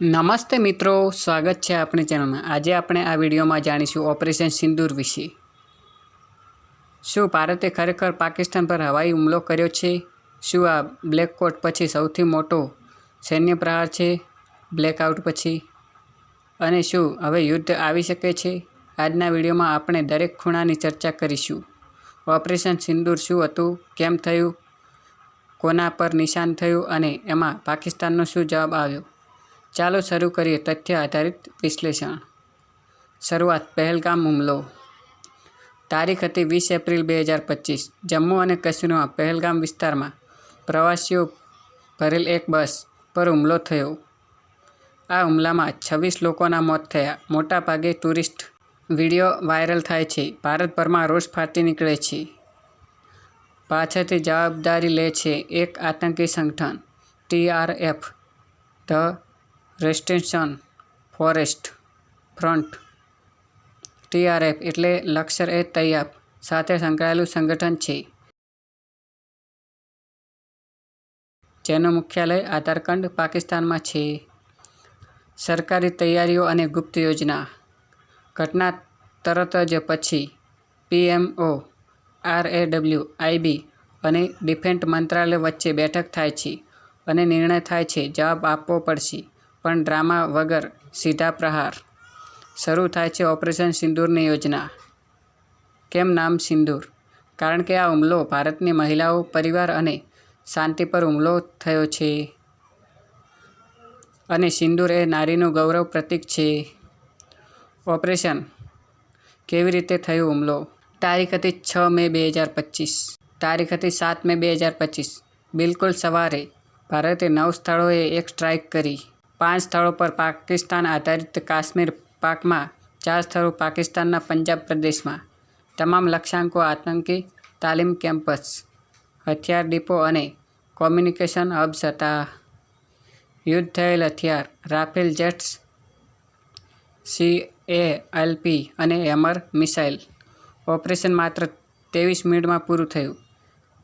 નમસ્તે મિત્રો, સ્વાગત છે આપણી ચેનલમાં. આજે આપણે આ વિડીયોમાં જાણીશું ઓપરેશન સિંદૂર વિશે. શું ભારતે ખરેખર પાકિસ્તાન પર હવાઈ હુમલો કર્યો છે? શું આ બ્લેક કોટ પછી સૌથી મોટો સૈન્ય પ્રહાર છે? બ્લેકઆઉટ પછી? અને શું હવે યુદ્ધ આવી શકે છે? આજના વિડીયોમાં આપણે દરેક ખૂણાની ચર્ચા કરીશું. ઓપરેશન સિંદૂર શું હતું? કેમ થયું? કોના પર નિશાન થયું? અને એમાં પાકિસ્તાનનો શું જવાબ આવ્યો? ચાલો શરૂ કરીએ તથ્ય આધારિત વિશ્લેષણ. શરૂઆત, પહેલગામ હુમલો. તારીખ હતી વીસ એપ્રિલ બે હજાર પચીસ. જમ્મુ અને કાશ્મીરમાં પહેલગામ વિસ્તારમાં પ્રવાસીઓ ભરેલ એક બસ પર હુમલો થયો. આ હુમલામાં છવ્વીસ લોકોના મોત થયા. મોટાભાગે ટુરિસ્ટ વીડિયો વાયરલ થાય છે. ભારતભરમાં રોષ ફાટી નીકળે છે. પાછળથી જવાબદારી લે છે એક આતંકી સંગઠન TRF the resistance forest front, TRF એટલે લશ્કર એ તૈયાબ સાથે સંકળાયેલું સંગઠન છે. જેનું મુખ્યાલય આધારખંડ પાકિસ્તાનમાં છે. સરકારી તૈયારીઓ અને ગુપ્ત યોજના. ઘટના તરત જ પછી પીએમઓ, આરએડબ્લ્યુ, આઈબી અને ડિફેન્સ મંત્રાલય વચ્ચે બેઠક થાય છે અને નિર્ણય થાય છે, જવાબ આપવો પડશે. પણ ડ્રામા વગર સીધા પ્રહાર. શરૂ થાય છે ઓપરેશન સિંદૂરની યોજના. કેમ નામ સિંદૂર? કારણ કે આ હુમલો ભારતની મહિલાઓ, પરિવાર અને શાંતિ પર હુમલો થયો છે. અને સિંદૂર એ નારીનું ગૌરવ પ્રતીક છે. ઓપરેશન કેવી રીતે થયો હુમલો? તારીખ હતી છ મે બે હજાર પચીસ. તારીખ હતી સાત મે બે હજાર પચીસ. બિલકુલ સવારે ભારતે નવ સ્થળોએ એક સ્ટ્રાઇક કરી. પાંચ સ્થળો પર પાકિસ્તાન આધારિત કાશ્મીર પાકમાં, ચાર સ્થળો પાકિસ્તાનના પંજાબ પ્રદેશમાં. તમામ લક્ષ્યાંકો આતંકી તાલીમ કેમ્પસ, હથિયાર ડિપો અને કોમ્યુનિકેશન હબ્સ હતા યુદ્ધ થયેલ હથિયાર, Rafale jets, C A LP અને હેમર મિસાઇલ. ઓપરેશન માત્ર ત્રેવીસ મિનિટમાં પૂરું થયું.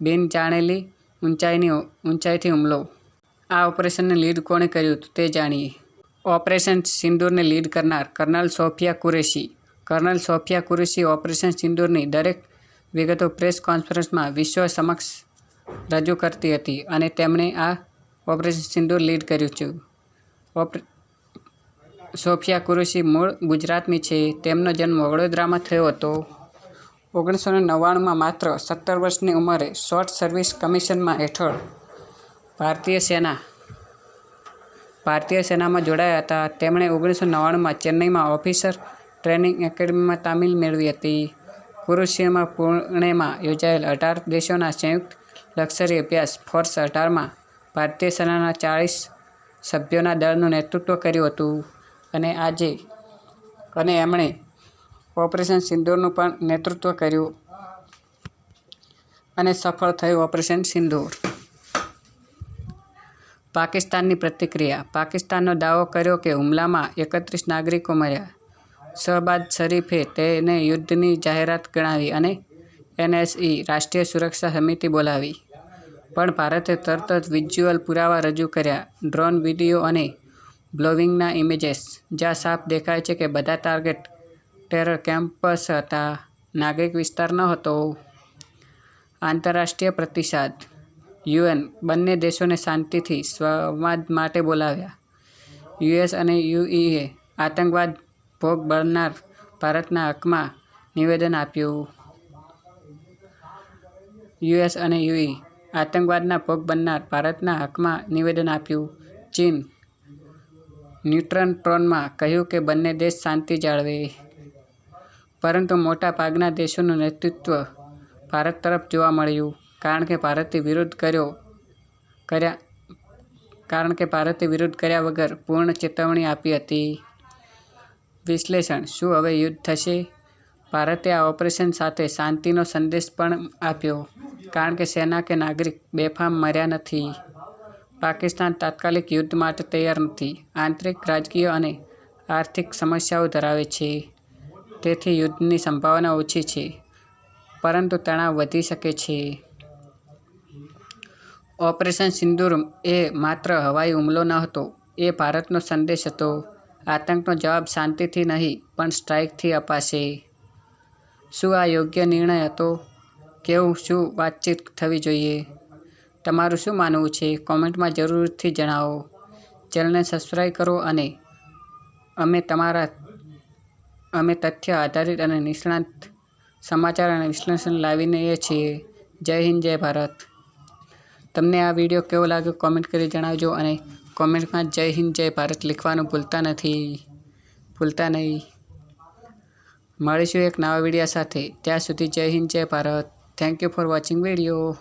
બિન જાણેલી ઊંચાઈની ઊંચાઈથી હુમલો. આ ઓપરેશનને લીડ કોણે કર્યું હતું તે જાણીએ. ઓપરેશન સિંદૂરને લીડ કરનાર colonel Sofiya Qureshi. Colonel Sofiya Qureshi operation સિંદૂરની દરેક વિગતો પ્રેસ કોન્ફરન્સમાં વિશ્વ સમક્ષ રજૂ કરતી હતી અને તેમણે આ ઓપરેશન સિંદૂર લીડ કર્યું છે. ઓપરે, સોફિયા કુરેશી મૂળ ગુજરાતની છે. તેમનો જન્મ વડોદરામાં થયો હતો. ઓગણીસો નવ્વાણુંમાં માત્ર સત્તર વર્ષની ઉંમરે શોર્ટ સર્વિસ કમિશનમાં હેઠળ ભારતીય સેના. ભારતીય સેનામાં જોડાયા હતા. તેમણે ઓગણીસો નવ્વાણુંમાં ચેન્નઈમાં ઓફિસર ટ્રેનિંગ એકેડમીમાં તામિલ મેળવી હતી. કુરુશીમાં પુણેમાં યોજાયેલ અઢાર દેશોના સંયુક્ત લશ્કરી અભ્યાસ ફોર્સ અઢારમાં ભારતીય સેનાના ચાળીસ સભ્યોના દળનું નેતૃત્વ કર્યું હતું અને આજે અને એમણે ઓપરેશન સિંદૂરનું પણ નેતૃત્વ કર્યું અને સફળ થયું ઓપરેશન સિંદૂર. પાકિસ્તાનની પ્રતિક્રિયા. પાકિસ્તાનનો દાવો કર્યો કે હુમલામાં એકત્રીસ નાગરિકો મર્યા. શહબાદ શરીફે તેને યુદ્ધની જાહેરાત ગણાવી અને એનએસઈ, રાષ્ટ્રીય સુરક્ષા સમિતિ બોલાવી. પણ ભારતે તરત જ વિઝ્યુઅલ પુરાવા રજૂ કર્યા. ડ્રોન વીડિયો અને બ્લોવિંગના ઇમેજીસ, જ્યાં સાફ દેખાય છે કે બધા ટાર્ગેટ ટેરર કેમ્પસ હતા. નાગરિક વિસ્તાર ન હતો. આંતરરાષ્ટ્રીય પ્રતિસાદ યુએન બંને દેશોને શાંતિથી સંવાદ માટે બોલાવ્યા. યુએસ અને યુઈએ આતંકવાદ ભોગ બનનાર ભારતના હકમાં નિવેદન આપ્યું. યુએસ અને યુઈ આતંકવાદના ભોગ બનનાર ભારતના હકમાં નિવેદન આપ્યું. ચીન ન્યુટ્રન ટ્રોનમાં કહ્યું કે બંને દેશ શાંતિ જાળવે. પરંતુ મોટા ભાગના દેશોનું નેતૃત્વ ભારત તરફ જોવા મળ્યું. કારણ કે ભારતે વિરોધ કર્યો કર્યા, કારણ કે ભારતે વિરોધ કર્યા વગર પૂર્ણ ચેતવણી આપી હતી. વિશ્લેષણ, શું હવે યુદ્ધ થશે? ભારતે આ ઓપરેશન સાથે શાંતિનો સંદેશ પણ આપ્યો, કારણ કે સેના કે નાગરિક બેફામ મર્યા નથી. પાકિસ્તાન તાત્કાલિક યુદ્ધ માટે તૈયાર નથી. આંતરિક, રાજકીય અને આર્થિક સમસ્યાઓ ધરાવે છે. તેથી યુદ્ધની સંભાવના ઓછી છે, પરંતુ તણાવ વધી શકે છે. ઓપરેશન સિંદૂર એ માત્ર હવાઈ હુમલો ન હતો, એ ભારતનો સંદેશ હતો. આતંકનો જવાબ શાંતિથી નહીં, પણ સ્ટ્રાઇકથી અપાશે. શું આ યોગ્ય નિર્ણય હતો? કેવું, શું વાતચીત થવી જોઈએ? તમારું શું માનવું છે? કોમેન્ટમાં જરૂરથી જણાવો. ચેનલને સબસ્ક્રાઈબ કરો અને અમે તમારા, અમે તથ્ય આધારિત અને નિષ્ણાત સમાચાર અને વિશ્લેષણ લાવીને છીએ. જય હિન્દ, જય ભારત. તમને આ વીડિયો કેવો લાગ્યો કોમેન્ટ કરી જણાવજો અને કોમેન્ટમાં જય હિન્દ, જય ભારત લખવાનું ભૂલતા નથી, ભૂલતા નહીં. મળીશું એક નવા વિડીયા સાથે. ત્યાં સુધી જય હિન્દ, જય Bharat. Thank you for watching video